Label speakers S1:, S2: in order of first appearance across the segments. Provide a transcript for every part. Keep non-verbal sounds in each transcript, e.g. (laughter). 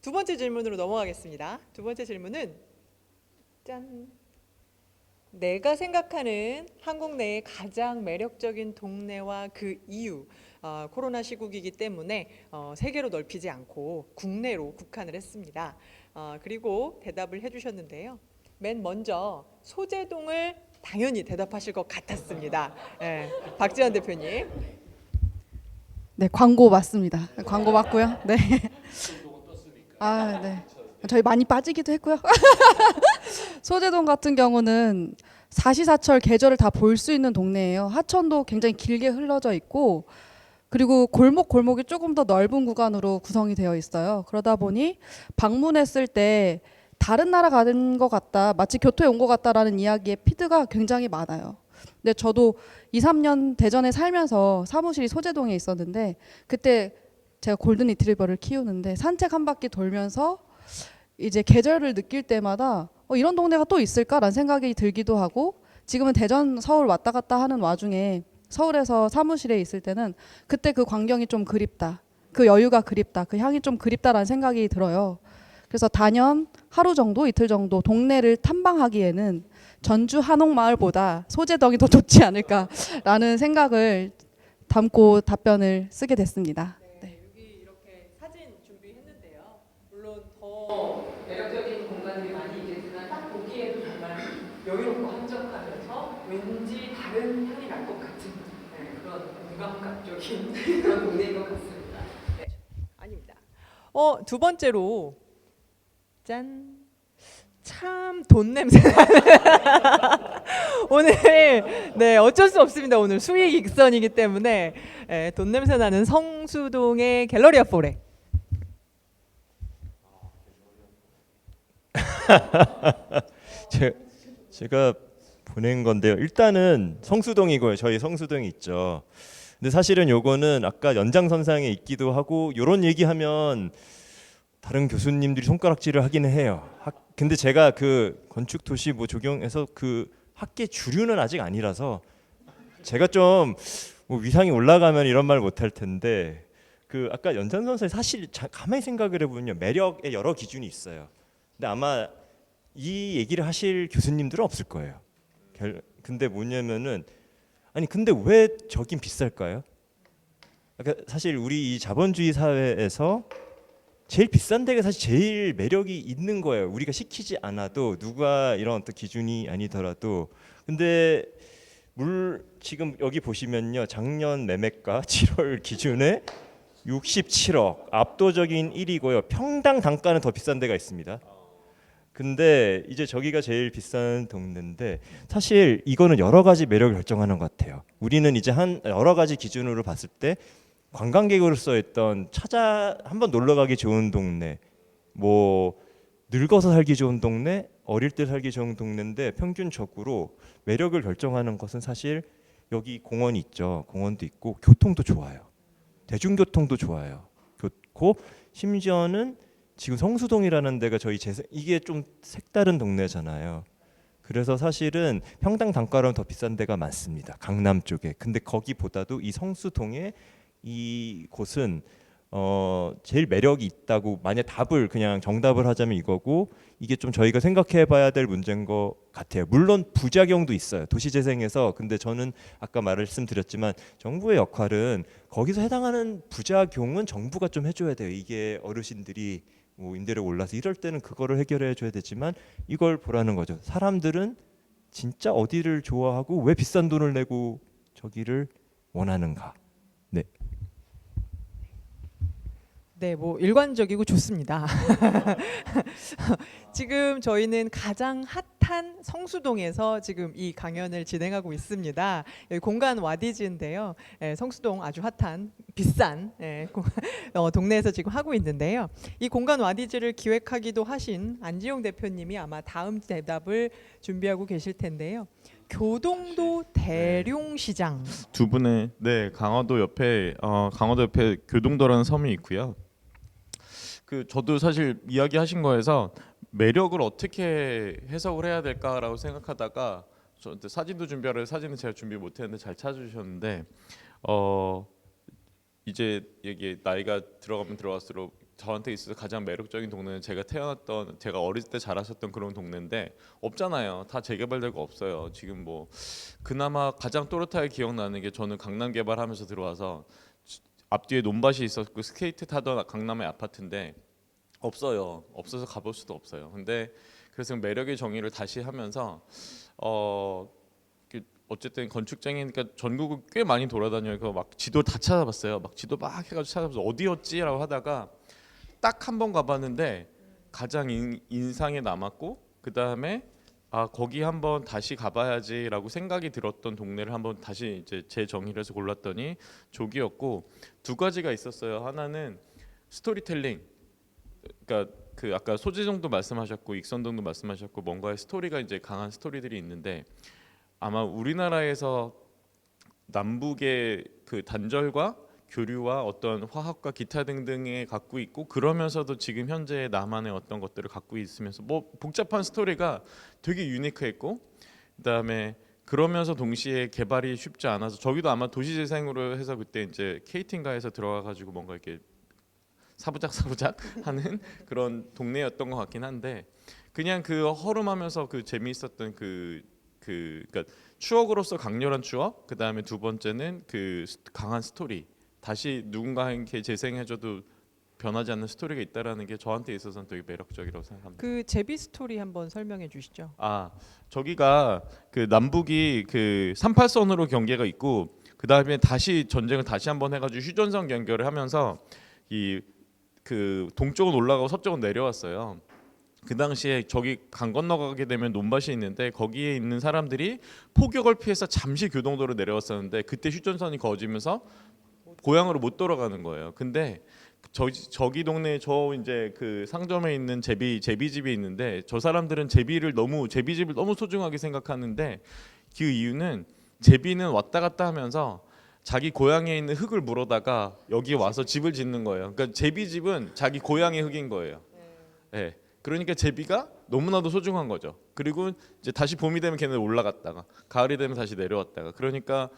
S1: 두 번째 질문으로 넘어가겠습니다. 두 번째 질문은 짠. 내가 생각하는 한국 내의 가장 매력적인 동네와 그 이유. 어, 코로나 시국이기 때문에 어, 세계로 넓히지 않고 국내로 국한을 했습니다. 어, 그리고 대답을 해주셨는데요. 맨 먼저 소재동을 당연히 대답하실 것 같았습니다. 예, 박지원 대표님.
S2: 네, 광고 맞습니다. 광고 맞고요. 네. 아, 네. 저희 많이 빠지기도 했고요. (laughs) 소재동 같은 경우는 사시사철 계절을 다 볼 수 있는 동네예요. 하천도 굉장히 길게 흘러져 있고 그리고 골목 골목이 조금 더 넓은 구간으로 구성이 되어 있어요. 그러다 보니 방문했을 때 다른 나라 가는 것 같다, 마치 교토에 온 것 같다라는 이야기의 피드가 굉장히 많아요. 근데 저도 2, 3년 대전에 살면서 사무실이 소재동에 있었는데 그때 제가 골든 리트리버를 키우는데 산책 한 바퀴 돌면서 이제 계절을 느낄 때마다 어, 이런 동네가 또 있을까라는 생각이 들기도 하고 지금은 대전 서울 왔다 갔다 하는 와중에 서울에서 사무실에 있을 때는 그때 그 광경이 좀 그립다. 그 여유가 그립다. 그 향이 좀 그립다라는 생각이 들어요. 그래서 단연 하루 정도 이틀 정도 동네를 탐방하기에는 전주 한옥마을보다 소재동이 더 좋지 않을까라는 생각을 담고 답변을 쓰게 됐습니다.
S1: 네, 여기 이렇게 사진 준비했는데요. 물론 더 매력적인 공간들이 많이 있겠지만 딱 보기에도 정말 여유롭고 한적하면서 왠지 다른 향이 날 것 같은 네, 그런 무감각적인 그런 동네인 것 같습니다. 네, 아닙니다. 어, 두 번째로 짠. 참 돈 냄새 (laughs) 오늘 네 어쩔 수 없습니다 오늘 수익 익선이기 때문에 예, 돈 냄새 나는 성수동의 갤러리아 포레 (laughs)
S3: 제, 제가 보낸 건데요. 일단은 성수동이고요. 저희 성수동이 있죠. 근데 사실은 요거는 아까 연장선상에 있기도 하고 요런 얘기하면 다른 교수님들이 손가락질을 하기는 해요. 학, 근데 제가 그 건축 도시 뭐 조경에서 그 학계 주류는 아직 아니라서 제가 좀 뭐 위상이 올라가면 이런 말 못 할 텐데 그 아까 연장선상에 사실 자, 가만히 생각을 해보면요 매력의 여러 기준이 있어요. 근데 아마 이 얘기를 하실 교수님들은 없을 거예요. 결- 근데 뭐냐면은 아니 근데 왜 저긴 비쌀까요? 사실 우리 이 자본주의 사회에서 제일 비싼 데가 사실 제일 매력이 있는 거예요. 우리가 시키지 않아도 누가 이런 어떤 기준이 아니더라도 근데 물 지금 여기 보시면요 작년 매매가 (laughs) 7월 기준에 67억 압도적인 1위고요 평당 단가는 더 비싼 데가 있습니다. 근데 이제 저기가 제일 비싼 동네인데 사실 이거는 여러 가지 매력을 결정하는 것 같아요. 우리는 이제 한 여러 가지 기준으로 봤을 때 관광객으로서 했던 찾아 한번 놀러 가기 좋은 동네, 뭐 늙어서 살기 좋은 동네, 어릴 때 살기 좋은 동네인데 평균적으로 매력을 결정하는 것은 사실 여기 공원이 있죠. 공원도 있고 교통도 좋아요. 대중교통도 좋아요. 좋고 심지어는 지금 성수동이라는 데가 저희 재 이게 좀 색다른 동네잖아요. 그래서 사실은 평당 단가로는 더 비싼 데가 많습니다. 강남 쪽에. 근데 거기보다도 이 성수동에 이 곳은 어 제일 매력이 있다고 만약 답을 그냥 정답을 하자면 이거고 이게 좀 저희가 생각해 봐야 될 문제인 것 같아요. 물론 부작용도 있어요. 도시 재생에서 근데 저는 아까 말씀드렸지만 정부의 역할은 거기서 해당하는 부작용은 정부가 좀 해줘야 돼요. 이게 어르신들이 뭐 임대료 올라서 이럴 때는 그거를 해결해 줘야 되지만 이걸 보라는 거죠. 사람들은 진짜 어디를 좋아하고 왜 비싼 돈을 내고 저기를 원하는가?
S1: 네, 뭐 일관적이고 좋습니다. (laughs) 지금 저희는 가장 핫한 성수동에서 지금 이 강연을 진행하고 있습니다. 여기 공간 와디즈인데요. 예, 성수동 아주 핫한 비싼 예, 고- 어, 동네에서 지금 하고 있는데요. 이 공간 와디즈를 기획하기도 하신 안지용 대표님이 아마 다음 대답을 준비하고 계실 텐데요. 교동도 대룡시장.
S4: 두 분의 네 강화도 옆에 어, 강화도 옆에 교동도라는 섬이 있고요. 그 저도 사실 이야기하신 거에서 매력을 어떻게 해석을 해야 될까라고 생각하다가 저 사진도 준비하려 사진은 제가 준비 못했는데 잘 찾아주셨는데 어 이제 이게 나이가 들어가면 들어갈수록 저한테 있어서 가장 매력적인 동네는 제가 태어났던 제가 어렸을 때 자랐었던 그런 동네인데 없잖아요. 다 재개발되고 없어요. 지금 뭐 그나마 가장 또렷하게 기억나는 게 저는 강남 개발하면서 들어와서 지- 앞뒤에 논밭이 있었고 스케이트 타던 강남의 아파트인데 없어요. 없어서 가볼 수도 없어요. 근데 그래서 매력의 정의를 다시 하면서 어그 어쨌든 건축장이니까 전국을 꽤 많이 돌아다녀서 막 지도 다 찾아봤어요. 막 지도 막 해가지고 찾아봐서 어디였지라고 하다가 딱 한 번 가봤는데 가장 인, 인상에 남았고 그 다음에 아 거기 한번 다시 가봐야지라고 생각이 들었던 동네를 한번 다시 이제 재 정의를 해서 골랐더니 조기였고 두 가지가 있었어요. 하나는 스토리텔링. 그러니까 그 아까 소재정도 말씀하셨고 익선동도 말씀하셨고 뭔가의 스토리가 이제 강한 스토리들이 있는데 아마 우리나라에서 남북의 그 단절과 교류와 어떤 화학과 기타 등등에 갖고 있고 그러면서도 지금 현재 남한의 어떤 것들을 갖고 있으면서 뭐 복잡한 스토리가 되게 유니크했고 그다음에 그러면서 동시에 개발이 쉽지 않아서 저기도 아마 도시재생으로 해서 그때 이제 케이팅가에서 들어가 가지고 뭔가 이렇게 사부작 사부작 (laughs) 하는 그런 동네였던 것 같긴 한데 그냥 그 허름하면서 그 재미있었던 그 그 그러니까 추억으로서 강렬한 추억 그 다음에 두 번째는 그 스- 강한 스토리 다시 누군가에게 재생해줘도 변하지 않는 스토리가 있다라는 게 저한테 있어서는 되게 매력적이라고 생각합니다.
S1: 그 제비 스토리 한번 설명해 주시죠.
S4: 아 저기가 그 남북이 그 38선으로 경계가 있고 그 다음에 다시 전쟁을 다시 한번 해가지고 휴전선 경계를 하면서 이 그 동쪽은 올라가고 서쪽은 내려왔어요. 그 당시에 저기 강 건너가게 되면 논밭이 있는데 거기에 있는 사람들이 폭격을 피해서 잠시 교동도로 내려왔었는데 그때 휴전선이 거지면서 고향으로 못 돌아가는 거예요. 근데 저 저기 동네에 저 이제 그 상점에 있는 제비 제비집이 있는데 저 사람들은 제비를 너무 제비집을 너무 소중하게 생각하는데 그 이유는 제비는 왔다 갔다 하면서 자기 고향에 있는 흙을 물어다가 여기 와서 집을 짓는 거예요. 그러니까 제비집은 자기 고향의 흙인 거예요. 예. 그러니까 제비가 너무나도 소중한 거죠. 그리고 이제 다시 봄이 되면 걔네 올라갔다가 가을이 되면 다시 내려왔다가 그러니까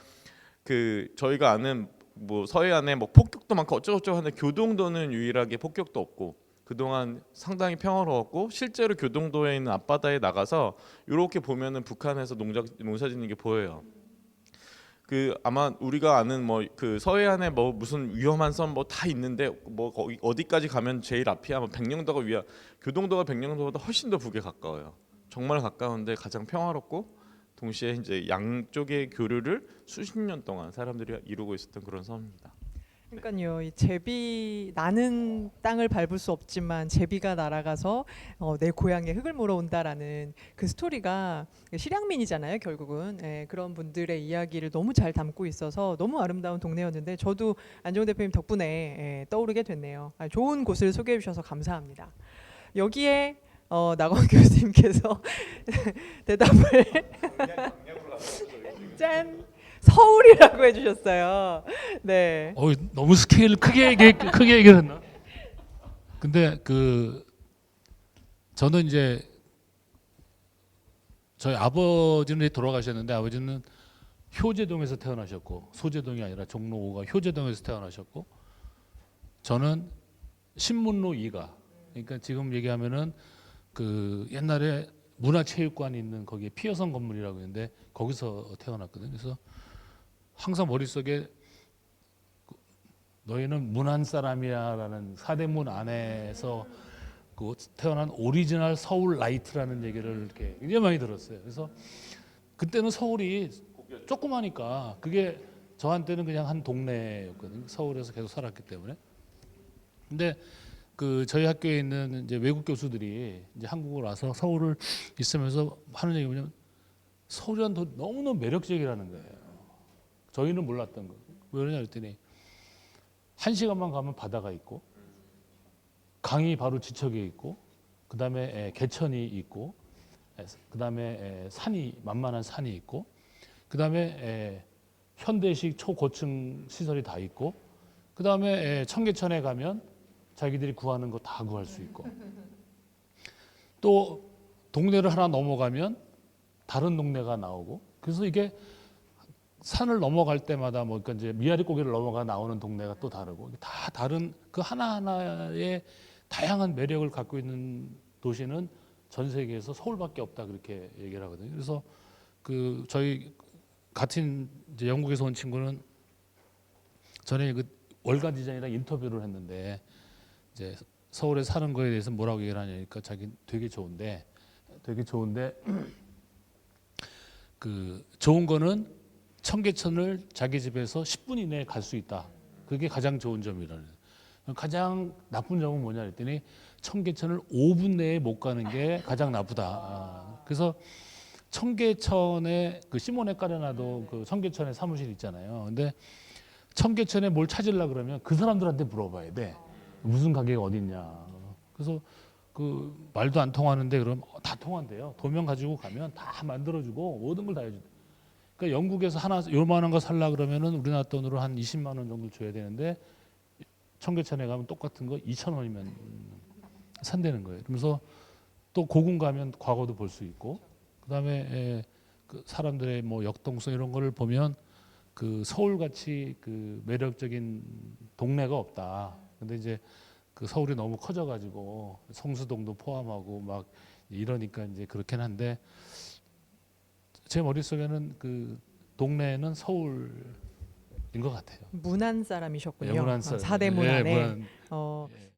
S4: 그 저희가 아는 뭐 서해안에 뭐 폭격도 많고 어쩌고저쩌고 하는데 교동도는 유일하게 폭격도 없고 그동안 상당히 평화로웠고 실제로 교동도에 있는 앞바다에 나가서 이렇게 보면은 북한에서 농작 농사 짓는 게 보여요. 그 아마 우리가 아는 뭐 그 서해안에 뭐 무슨 위험한 섬 뭐 다 있는데 뭐 거기 어디까지 가면 제일 앞이야 뭐 백령도가 위야 교동도가 백령도보다 훨씬 더 북에 가까워요. 정말 가까운데 가장 평화롭고 동시에 이제 양쪽의 교류를 수십 년 동안 사람들이 이루고 있었던 그런 섬입니다.
S1: 그러니까요, 이 제비 나는 땅을 밟을 수 없지만 제비가 날아가서 어, 내 고향에 흙을 물어온다라는 그 스토리가 실향민이잖아요, 결국은 예, 그런 분들의 이야기를 너무 잘 담고 있어서 너무 아름다운 동네였는데 저도 안정 대표님 덕분에 예, 떠오르게 됐네요. 아, 좋은 곳을 소개해 주셔서 감사합니다. 여기에 어, 나건 (laughs) 교수님께서 (laughs) 대답을 (laughs) 짠 서울이라고 해주셨어요. 네.
S5: 어, 너무 스케일 크게 얘기 크게 얘기했나? 근데 그 저는 이제 저희 아버지는 돌아가셨는데 아버지는 효제동에서 태어나셨고 소제동이 아니라 종로 5가 효제동에서 태어나셨고 저는 신문로 2가 그러니까 지금 얘기하면은 그 옛날에 문화체육관이 있는 거기에 피어성 건물이라고 있는데 거기서 태어났거든요. 그래서 항상 머릿속에 너희는 문한 사람이야라는 사대문 안에서 그 태어난 오리지널 서울 라이트라는 얘기를 이렇게 굉장히 많이 들었어요. 그래서 그때는 서울이 조그마니까 그게 저한테는 그냥 한 동네였거든요. 서울에서 계속 살았기 때문에. 근데 그 저희 학교에 있는 이제 외국 교수들이 이제 한국을 와서 서울을 있으면서 하는 얘기 뭐냐면 서울이란 더 너무너무 매력적이라는 거예요. 저희는 몰랐던 거. 왜 그러냐 그랬더니 한 시간만 가면 바다가 있고 강이 바로 지척에 있고 그 다음에 에, 개천이 있고 에, 그다음에 에, 산이 만만한 산이 있고 그 다음에 에, 현대식 초고층 시설이 다 있고 그 다음에 에, 청계천에 가면 자기들이 구하는 거 다 구할 수 있고. 또 동네를 하나 넘어가면 다른 동네가 나오고. 그래서 이게 산을 넘어갈 때마다 뭐 그러니까 이제 미아리 고개를 넘어가 나오는 동네가 또 다르고. 다 다른 그 하나 하나의 다양한 매력을 갖고 있는 도시는 전 세계에서 서울밖에 없다 그렇게 얘기를 하거든요. 그래서 그 저희 같은 이제 영국에서 온 친구는 전에 그 월가 디자인이랑 인터뷰를 했는데 이제 서울에 사는 거에 대해서 뭐라고 얘기를 하냐니까 자기 되게 좋은데 되게 좋은데 (clears throat) 그 좋은 거는 청계천을 자기 집에서 10분 이내에 갈 수 있다. 그게 가장 좋은 점이라는. 가장 나쁜 점은 뭐냐 했더니 청계천을 5분 내에 못 가는 게 가장 나쁘다. 아, 그래서 청계천에 그 시몬에 까려나도 그 청계천에 사무실 있잖아요. 근데 청계천에 뭘 찾으려 그러면 그 사람들한테 물어봐야 돼. 무슨 가게가 어디 있냐. 그래서 그 말도 안 통하는데 그럼 어, 다 통한대요. 도면 가지고 가면 다 만들어주고 모든 걸 다 해줘. 그러니까 영국에서 하나 요만한 거 살라 그러면은 우리나라 돈으로 한 20만 원 정도 줘야 되는데 청계천에 가면 똑같은 거 2천 원이면 산다는 거예요. 그러면서 또 고궁 가면 과거도 볼 수 있고 그다음에 에, 그 사람들의 뭐 역동성 이런 거를 보면 그 서울 같이 그 매력적인 동네가 없다. 근데 이제 그 서울이 너무 커져가지고 성수동도 포함하고 막 이러니까 이제 그렇긴 한데 제 머릿속에는 그 동네는 서울인 것 같아요.
S6: 문안 사람이셨군요.
S5: 예, 문안
S6: 어,
S5: 사람.
S6: 사대문
S5: 예,
S6: 안에.
S5: 문안.
S6: 어,
S5: 예.